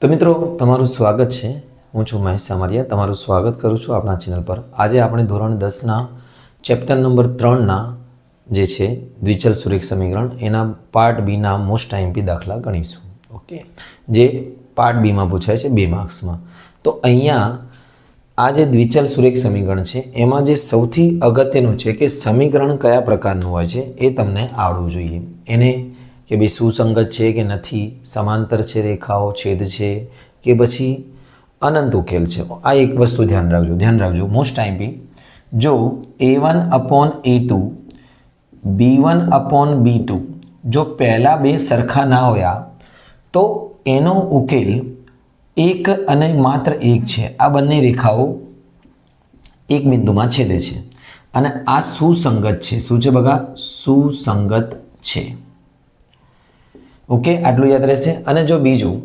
તો મિત્રો, તમારું સ્વાગત છે. હું છું મહેશ સામરિયા. તમારું સ્વાગત કરું છું આપણા ચેનલ પર. આજે આપણે ધોરણ દસના, ચેપ્ટર નંબર ત્રણના જે છે, દ્વિચલ સુરેખ સમીકરણ, એના પાર્ટ બીના મોસ્ટ આઈમ્પી દાખલા ગણીશું. ઓકે? જે પાર્ટ બીમાં પૂછાય છે, બે માર્ક્સમાં. તો અહીંયા આ જે દ્વિચલ સુરેખ સમીકરણ છે, એમાં જે સૌથી અગત્યનું છે કે સમીકરણ કયા પ્રકારનું હોય છે, એ તમને આવડવું જોઈએ. એને કે ભાઈ સુસંગત છે કે નથી, સમાંતર છે, રેખાઓ, છેદ છે કે પછી અનંત ઉકેલ છે. આ એક વસ્તુ ધ્યાન રાખજો ધ્યાન રાખજો. મોસ્ટ ટાઈમ બી જો A one upon A two B one upon B two જો પહેલાં બે સરખા ના હોયા, તો એનો ઉકેલ એક અને માત્ર એક છે. આ બંને રેખાઓ એક બિંદુમાં છેદે છે. અને આ સુસંગત છે. શું છે બગા? સુસંગત છે. ઓકે આટલું યાદ રહેશે. અને જો બીજું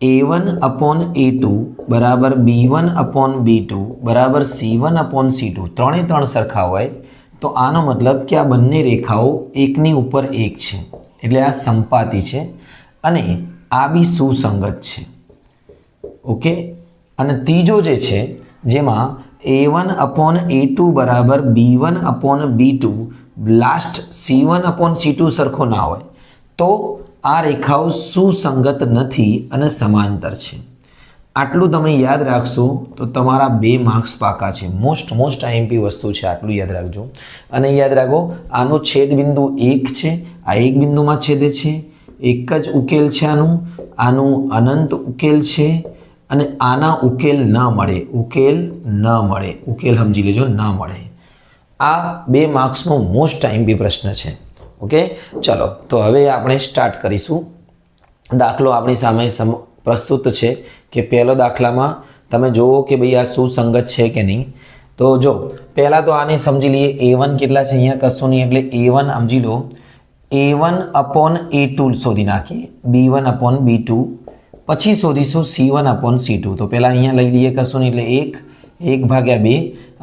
A one upon A two બરાબર B one upon B two બરાબર C one upon C two ત્રણે ત્રણ સરખા હોય, તો આનો મતલબ કે આ બંને રેખાઓ એકની ઉપર એક છે. એટલે આ સંપાતી છે. અને આ બી સુસંગત છે. ઓકે અને ત્રીજો જે છે, જેમાં A one upon A two બરાબર B one upon B two last C one upon C two સરખો ના હોય, તો આ રેખાઓ સુસંગત નથી અને સમાંતર છે. આટલું તમે યાદ રાખશો તો તમારા બે માર્ક્સ પાકા છે. મોસ્ટ મોસ્ટ આઈએમપી વસ્તુ છે, આટલું યાદ રાખજો. અને યાદ રાખો, આનો છેદ બિંદુ એક છે. આ એક બિંદુમાં છેદે છે. એક જ ઉકેલ છે આનું. આનું અનંત ઉકેલ છે. અને આના ઉકેલ ન મળે. ઉકેલ ન મળે. ઉકેલ સમજી લેજો, ન મળે. આ બે માર્ક્સનો મોસ્ટ ટાઈમ બી પ્રશ્ન છે. ઓકે? ચલો, તો હવે આપણે સ્ટાર્ટ કરીશું. દાખલો આપણી સામે સમ, પ્રસ્તુત છે કે પહેલો દાખલામાં તમે જુઓ કે ભાઈ આ સુસંગત છે કે નહીં. તો જો, પહેલાં તો આને સમજી લઈએ એ વન કેટલા છે? અહીંયા કશું નહીં, એટલે એ વન સમજી લો. A one upon A two શોધી નાખીએ. B one upon B two પછી શોધીશું C one upon C two તો પહેલાં અહીંયા લઈ લઈએ કશું નહીં, એટલે એક એક ભાગ્યા બે.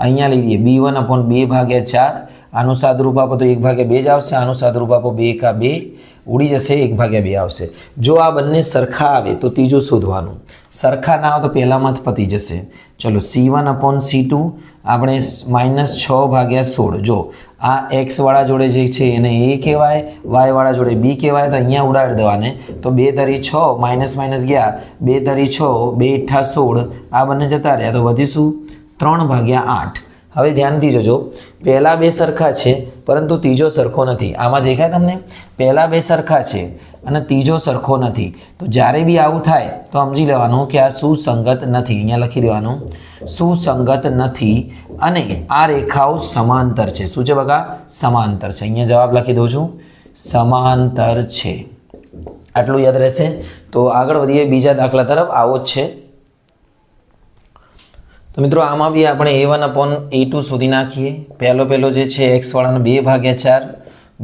અહીંયા લઈ લઈએ બી વન અપોન બે ભાગ્યા ચાર. આનું સાદરૂપ આપો તો એક ભાગ્યા બે જ આવશે આનું સાદરૂપ આપો બે એકા બે ઉડી જશે, એક ભાગ્યા બે આવશે. જો આ બંને સરખા આવે તો ત્રીજું શોધવાનું. સરખા ના આવે તો પહેલામાં જ પતી જશે. ચલો C one upon C two આપણે માઇનસ છ ભાગ્યા સોળ. જો આ એક્સવાળા જોડે જે છે એને એ કહેવાય વાયવાળા જોડે બી કહેવાય, તો અહીંયા ઉડાડી દેવાને. તો બે તરી છ માઇનસ માઇનસ ગયા, બે તરી છ, બે અઠ્ઠા સોળ, આ બંને જતા રહ્યા. તો વધીશું ત્રણ ભાગ્યા આઠ. હવે ધ્યાનથી જોજો, પહેલાં બે સરખા છે, પરંતુ ત્રીજો સરખો નથી. આમાં દેખાય તમને? પહેલાં બે સરખા છે અને ત્રીજો સરખો નથી. તો જ્યારે બી આવું થાય, તો સમજી લેવાનું કે આ સુસંગત નથી. અહીંયા લખી દેવાનું, સુસંગત નથી અને આ રેખાઓ સમાંતર છે. શું છે બગા સમાંતર છે. અહીંયા જવાબ લખી દઉં છું. સમાંતર છે. આટલું યાદ રહેશે. તો આગળ વધીએ બીજા દાખલા તરફ. આવો જ છે. તો મિત્રો, આમાં બી આપણે A one upon A two સુધી નાખીએ. પહેલો પહેલો જે છે એક્સવાળાનો બે ભાગ્યા ચાર.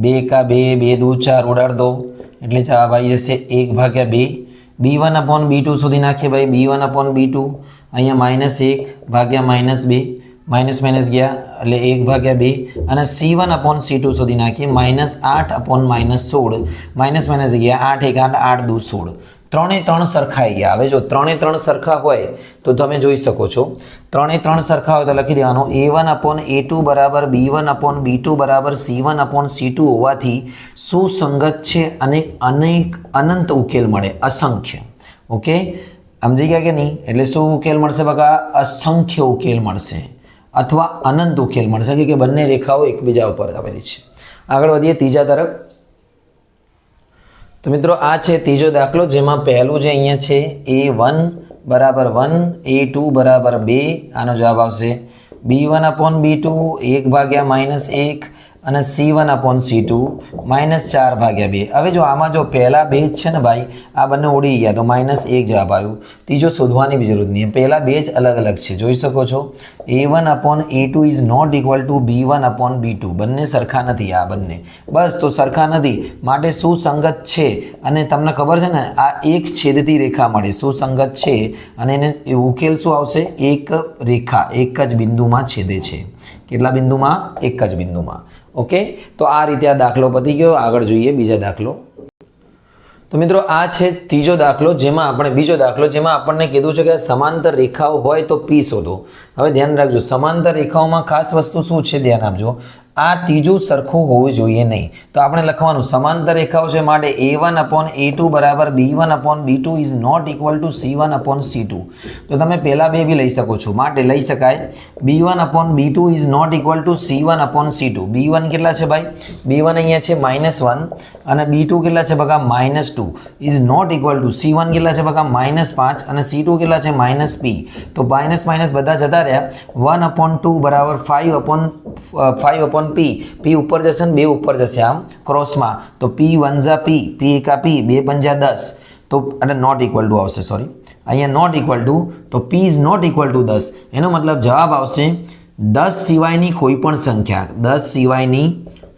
બે એકા બે બે દુ ચાર, ઉડાડ દો. એટલે જવાબ આવી જશે એક ભાગ્યા બે. B one upon B two સુધી નાખીએ ભાઈ. B one upon B two અહીંયા માઇનસ એક ભાગ્યા માઇનસ બે. માઇનસ માઇનસ ગયા, એટલે એક ભાગ્યા બે. અને C one upon C two સુધી નાખીએ. માઇનસ આઠ અપોન માઇનસ સોળ. માઇનસ માઇનસ ગયા, આઠ એક, આઠ આઠ દુ સોળ. ત્રણે ત્રણ સરખાઈ ગયા. હવે જો ત્રણે ત્રણ સરખા હોય તો તમે જોઈ શકો છો. ત્રણે ત્રણ સરખા હોય તો લખી દેવાનું. A one upon A two બરાબર B one upon B two બરાબર C one upon C two હોવાથી સુસંગત છે અને અનેક અનંત ઉકેલ મળે. અસંખ્ય. ઓકે સમજી ગયા કે નહીં? એટલે શું ઉકેલ મળશે બકા? અસંખ્ય ઉકેલ મળશે. અથવા અનંત ઉકેલ મળશે. કે બંને રેખાઓ એકબીજા ઉપર આવેલી છે. આગળ વધીએ. ત્રીજા તરફ. તો મિત્રો આ છે ત્રીજો દાખલો જેમાં પહેલું જે અહીંયા છે એ વન બરાબર વન એ ટુ બરાબર બે. આનો જવાબ આવશે B one upon B two એક ભાગ્યા માઇનસ એક અને C one upon C two minus ચાર ભાગ્યા બે. હવે જો આમાં જો પહેલાં બે જ છે ને ભાઈ, આ બંને ઉડી ગયા, તો માઇનસ એક જવાબ આવ્યો. ત્રીજો શોધવાની બી જરૂર નહીં. પહેલાં બે જ અલગ અલગ છે. જોઈ શકો છો? A one upon A two is not equal to B one upon B two બંને સરખા નથી આ બંને. બસ, તો સરખા નથી. માટે સુસંગત છે. અને તમને ખબર છે ને, આ એક છેદતી રેખા મળે. સુસંગત છે. અને એને ઉકેલ શું આવશે? એક રેખા, એક જ બિંદુમાં છેદે છે. કેટલા બિંદુમાં? એક જ બિંદુમાં. ઓકે તો આ રીતે આ દાખલો પતી ગયો. આગળ જોઈએ બીજા દાખલો. તો મિત્રો, આ છે ત્રીજો દાખલો, જેમાં આપણે, બીજો દાખલો, જેમાં આપણને કીધું છે કે સમાંતર રેખાઓ હોય તો પી શોધો. હવે ધ્યાન રાખજો, સમાંતર રેખાઓમાં ખાસ વસ્તુ શું છે? ધ્યાન આપજો. આ ત્રીજું સરખું હોવું જોઈએ નહીં. તો આપણે લખવાનું, સમાંતર રેખાઓ છે માટે A one upon A two બરાબર B one upon B two is not equal to C one upon C two તો તમે પહેલાં બે બી લઈ શકો છો. માટે લઈ શકાય B one upon B two is not equal to C one upon C two B one કેટલા છે ભાઈ? બી વન અહીંયા છે માઇનસ વન અને બી ટુ કેટલા છે બગા minus two is not equal to C one કેટલા છે બગા માઇનસ પાંચ અને સી ટુ કેટલા છે? માઇનસ પી તો માઇનસ માઇનસ બધા જતા રહ્યા. વન અપોન ટુ બરાબર five upon five upon P P ઉપર જશે ને બે ઉપર જશે આમ ક્રોસમાં તો પી વન પી પી એકા પી બે પંજા દસ. તો અને નોટ ઇક્વલ ટુ આવશે સોરી અહીંયા નોટ ઇક્વલ ટુ તો P is not equal to દસ. એનો મતલબ જવાબ આવશે, દસ સિવાયની કોઈ પણ સંખ્યા, દસ સિવાયની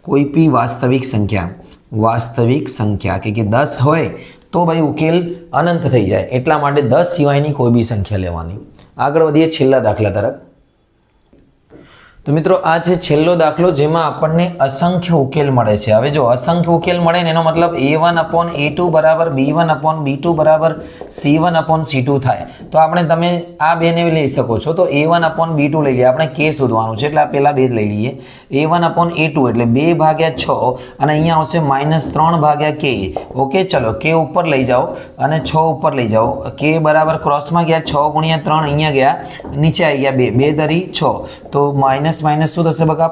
કોઈ બી વાસ્તવિક સંખ્યા વાસ્તવિક સંખ્યા. કે કે દસ હોય તો ભાઈ ઉકેલ અનંત થઈ જાય. એટલા માટે દસ સિવાયની કોઈ બી સંખ્યા લેવાની. આગળ વધીએ છેલ્લા દાખલા તરફ. તો મિત્રો, આ છે છેલ્લો દાખલો જેમાં આપણને અસંખ્ય ઉકેલ મળે છે. હવે જો અસંખ્ય ઉકેલ મળે ને એનો મતલબ A one upon A two બરાબર B one upon B two બરાબર C one upon C two થાય. તો આપણે તમે આ બેને લઈ શકો છો. તો A one upon B two લઈ લઈએ. આપણે કે શોધવાનું છે. એટલે આ પહેલાં બે લઈ લઈએ. A one upon A two એટલે બે ભાગ્યા છ અને અહીંયા આવશે માઇનસ ત્રણ ભાગ્યા કે ઓકે ચલો કે ઉપર લઈ જાઓ અને છ ઉપર લઈ જાઓ. કે બરાબર ક્રોસમાં ગયા, છ ગુણ્યા ત્રણ અહીંયા ગયા, નીચે આવી ગયા બે. બે દરી છ. તો માઇનસ માઇનસ શું થશે બકા?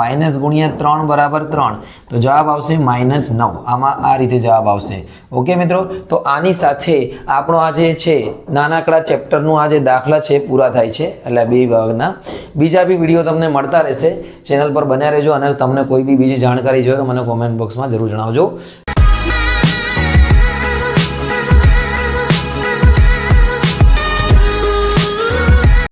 માઇનસ ગુણ્યા ત્રણ બરાબર ત્રણ. તો જવાબ આવશે માઇનસ નવ. આમાં આ રીતે જવાબ આવશે. ઓકે મિત્રો? તો આની સાથે આપણો આ જે છે, નાનકડા ચેપ્ટરનું આ જે દાખલા છે, પૂરા થાય છે. એટલે બે વિભાગના બીજા બી વીડિયો તમને મળતા રહેશે. ચેનલ પર બન્યા રહેજો અને તમને કોઈ બી બીજી જાણકારી જોઈએ તો મને કોમેન્ટ બોક્સમાં જરૂર જણાવજો.